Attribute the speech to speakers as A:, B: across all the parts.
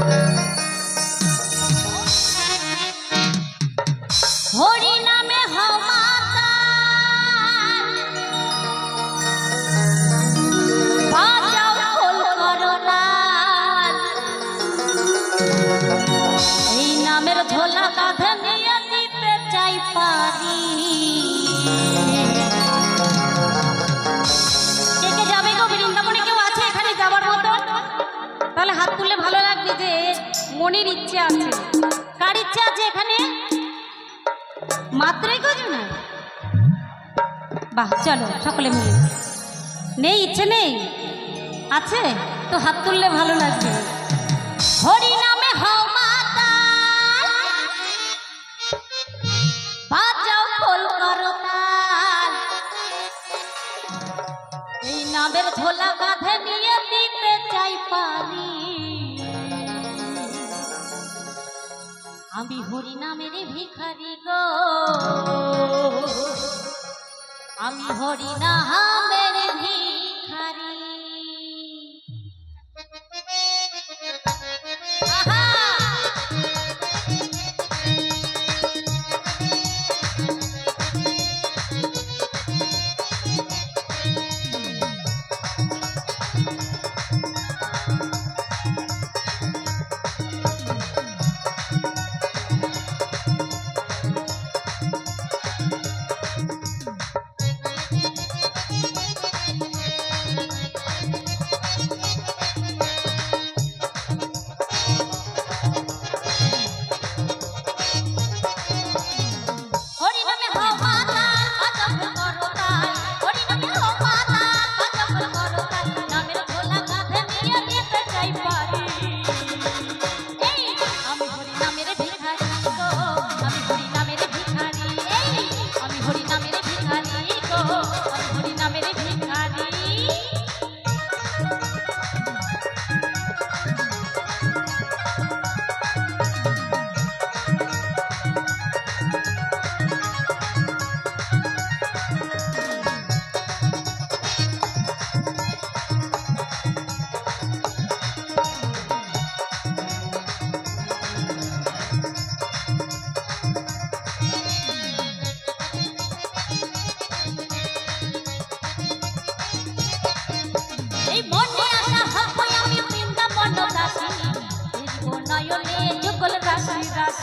A: Thank you. মনের ইচ্ছে আছে। কার ইচ্ছে আছে এখানে? মাত্রই কজন? বাহ, চলো, সকলে মিলে। নেই, ইচ্ছে নেই? আছে? তো হাত তুললে ভালো লাগবে। হরি নামে হও মাতাল বাজাও খোল করো তাল। এই নামের ঝোলা আমি হরি নামের ভিখারি গো। আমি হরি নামের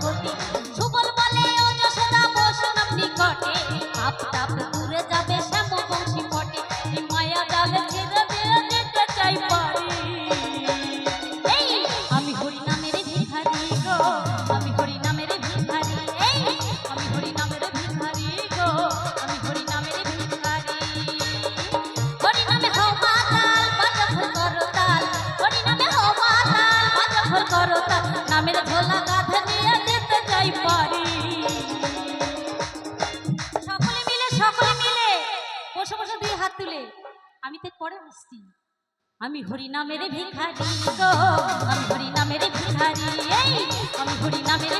A: 我。কবিতে পরে আসছি। আমি হরি নামের ভিখারি গো, আমি হরি নামের ভিখারি আমি হরি নামের